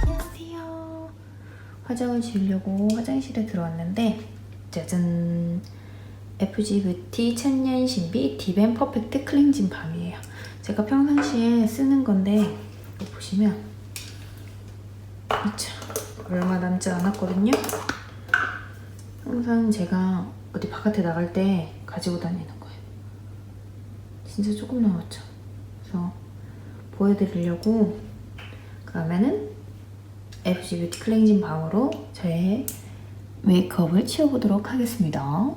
안녕하세요. 화장을 지우려고 화장실에 들어왔는데 짜잔 FG 뷰티 천년 신비 딥앤 퍼펙트 클렌징 밤이에요. 제가 평상시에 쓰는 건데 보시면 그쵸 얼마 남지 않았거든요. 항상 제가 어디 바깥에 나갈 때 가지고 다니는 거예요. 진짜 조금 남았죠. 그래서 보여드리려고 그러면은 FG 뷰티 클렌징 밤으로 저의 메이크업을 치워보도록 하겠습니다.